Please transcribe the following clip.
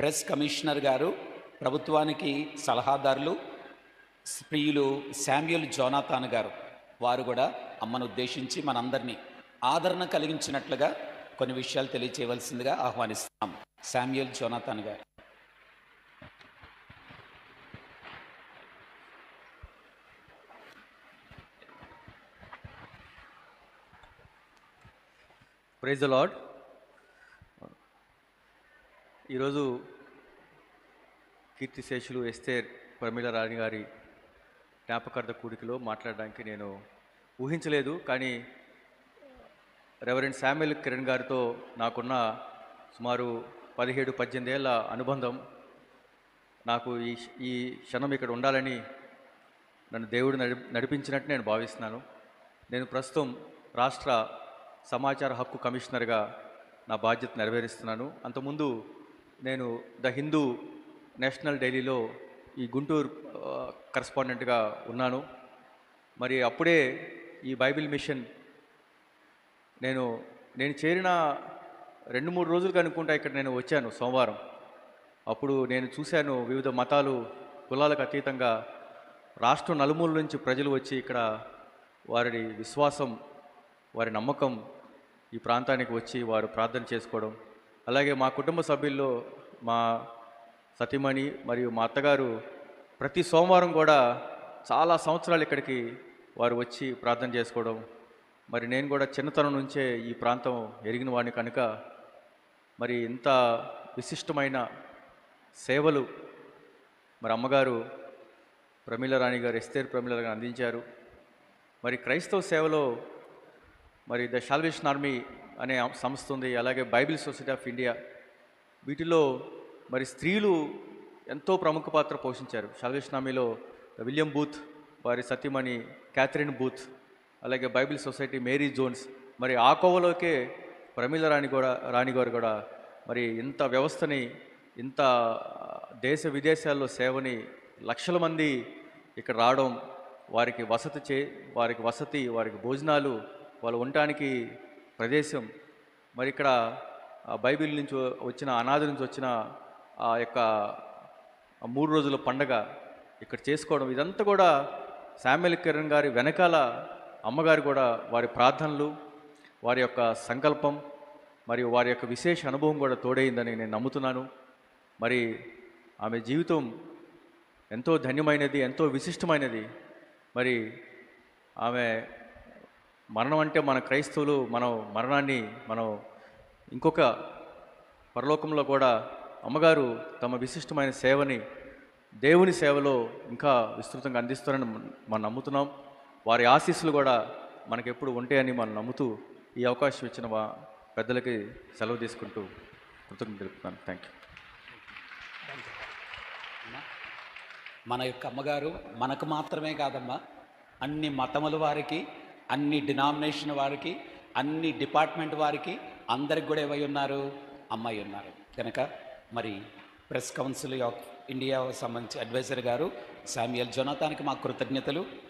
Press commissioner గారు ప్రభుత్వానికి సలహాదారులు ప్రియులు శామ్యుల్ జోనాథాన్ గారు. వారు కూడా అమ్మను ఉద్దేశించి మనందరినీ ఆదరణ కలిగించినట్లుగా కొన్ని విషయాలు తెలియచేయవలసిందిగా ఆహ్వానిస్తున్నాం. శామ్యుల్ జోనాథాన్ గారు. ప్రైజ్ ద లాడ్ ఈరోజు కీర్తిశేషులు ఎస్తేర్ ప్రమీల రాణి గారి జ్ఞాపకార్థ కూడికలో మాట్లాడడానికి నేను ఊహించలేదు కానీ రెవరెండ్ శామ్యుల్ కిరణ్ గారితో నాకున్న సుమారు పదిహేడు పద్దెనిమిది ఏళ్ళ అనుబంధం. నాకు ఈ ఈ క్షణం ఇక్కడ ఉండాలని నన్ను దేవుడు నడి నడిపించినట్టు నేను భావిస్తున్నాను. నేను ప్రస్తుతం రాష్ట్ర సమాచార హక్కు కమిషనర్గా నా బాధ్యత నెరవేరుస్తున్నాను. అంతకుముందు నేను ద హిందూ నేషనల్ డైలీలో ఈ గుంటూరు కరస్పాండెంట్గా ఉన్నాను. మరి అప్పుడే ఈ బైబిల్ మిషన్ నేను నేను చేరిన రెండు మూడు రోజులు కనుక్కుంటా ఇక్కడ నేను వచ్చాను సోమవారం. అప్పుడు నేను చూశాను వివిధ మతాలు కులాలకు అతీతంగా రాష్ట్రం నలుమూల నుంచి ప్రజలు వచ్చి ఇక్కడ వారి విశ్వాసం వారి నమ్మకం ఈ ప్రాంతానికి వచ్చి వారు ప్రార్థన చేసుకోవడం అలాగే మా కుటుంబ సభ్యుల్లో మా సతీమణి మరియు మా అత్తగారు ప్రతి సోమవారం కూడా చాలా సంవత్సరాలు ఇక్కడికి వారు వచ్చి ప్రార్థన చేసుకోవడం. మరి నేను కూడా చిన్నతనం నుంచే ఈ ప్రాంతం ఎరిగిన వాడిని కనుక. మరి ఇంత విశిష్టమైన సేవలు మరి అమ్మగారు ప్రమీలరాణి గారు ఎస్తేర్ ప్రమీల గారు అందించారు. మరి క్రైస్తవ సేవలో మరి ద సాల్వేషన్ ఆర్మీ అనే సంస్థ ఉంది అలాగే బైబిల్ సొసైటీ ఆఫ్ ఇండియా. వీటిలో మరి స్త్రీలు ఎంతో ప్రముఖ పాత్ర పోషించారు. సాల్వేషన్ విలియం బూత్ వారి సతీమణి క్యాథరిన్ బూత్ అలాగే బైబిల్ సొసైటీ మేరీ జోన్స్. మరి ఆ కోవలోకే ప్రమీల రాణి కూడా రాణి గారు కూడా మరి ఇంత వ్యవస్థని ఇంత దేశ విదేశాల్లో సేవని లక్షల మంది ఇక్కడ రావడం వారికి వసతి చే వారికి వసతి వారికి భోజనాలు వాళ్ళు ఉండటానికి ప్రదేశం. మరి ఇక్కడ ఆ బైబిల్ నుంచి వచ్చిన అనాథ నుంచి వచ్చిన ఆ యొక్క మూడు రోజుల పండగ ఇక్కడ చేసుకోవడం. ఇదంతా కూడా శామ్యుల్ కిరణ్ గారి వెనకాల అమ్మగారు కూడా వారి ప్రార్థనలు వారి యొక్క సంకల్పం మరియు వారి యొక్క విశేష అనుభవం కూడా తోడైందని నేను నమ్ముతున్నాను. మరి ఆమె జీవితం ఎంతో ధన్యమైనది ఎంతో విశిష్టమైనది. మరి ఆమె మరణం అంటే మన క్రైస్తవులు మనం మరణాన్ని మనం ఇంకొక పరలోకంలో కూడా అమ్మగారు తమ విశిష్టమైన సేవని దేవుని సేవలో ఇంకా విస్తృతంగా అందిస్తారని మనం నమ్ముతున్నాం. వారి ఆశీస్సులు కూడా మనకెప్పుడు ఉంటాయని మనం నమ్ముతూ ఈ అవకాశం ఇచ్చిన మా పెద్దలకి సెలవు తీసుకుంటూ కృతజ్ఞత తెలుపుతున్నాను. Thank you. మన యొక్క అమ్మగారు మనకు మాత్రమే కాదమ్మా అన్ని మతముల వారికి అన్ని డినామినేషన్ వారికి అన్ని డిపార్ట్మెంట్ వారికి అందరికి కూడా ఏమై ఉన్నారు? అమ్మాయి ఉన్నారు. కనుక మరి ప్రెస్ కౌన్సిల్ ఆఫ్ ఇండియా సంబంధించి అడ్వైజర్ గారు శామ్యుయల్ జొనాథానికి మా కృతజ్ఞతలు.